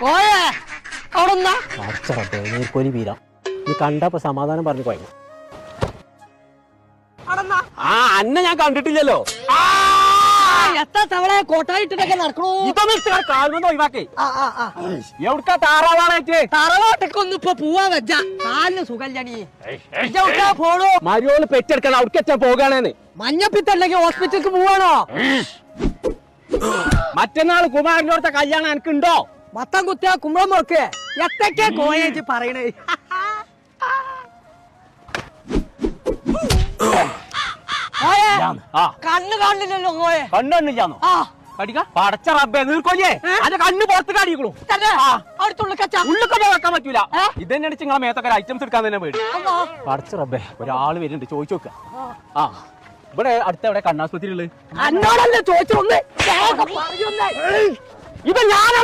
പോയേ. അവിടെ അടച്ചറട്ടെ നീർക്കോലി വീരാം നീ കണ്ടപ്പോ സമാധാനം പറഞ്ഞു പോയി. ആ അന്നെ ഞാൻ കണ്ടിട്ടില്ലല്ലോ. എത്ര തവളെ കോട്ടായിട്ടൊക്കെ നടക്കണു? ഇതൊന്നും കാൽമെന്ന് ഒഴിവാക്കേ. ആ ആ ആ. എവിടുക്കാ താറാവാളേറ്റ് തറവാട്ടൊക്കൊന്നും ഇപ്പൊ പോവാ വെച്ച കാലിന് സുഖല്ലടി ഇജ്ജെവിടുക്കാ പോണു? മരിയോൾ പെറ്റെടുക്കണം അവിടേക്കാ പോകാണേന്ന്. മഞ്ഞപ്പിത്തല്ലെങ്കിൽ ഹോസ്പിറ്റലിക്ക് പോവാണോ? മറ്റന്നാൾ കുമാരന്റെ അടുത്ത കല്യാണം എനിക്കുണ്ടോ? മത്തം കുത്തിയ കുമ്പളം മുറക്ക്. എത്തൊക്കെ കോയേജ് പറയണേ? കണ്ണ് കാണില്ലല്ലോ കോയെ കണ്ണൊന്നില്ലാന്നോ പടച്ച റബ്ബേ കണ്ണ് പുറത്ത് ഉള്ളിക്കൊക്കെ വെക്കാൻ പറ്റൂല. നിങ്ങളെ മേത്തൊക്കെ ഐറ്റംസ് എടുക്കാൻ തന്നെ പേടി. പടച്ച റബ്ബേ ഒരാൾ വരുന്നുണ്ട്. ചോദിച്ചു നോക്ക. ആ. ഇവിടെ അടുത്ത എവിടെ? കണ്ണാസ്പത്രി ഉള്ളത് അന്നോടല്ലേ ചോദിച്ചു ഒന്ന് ഞാനാണ് ഞാൻ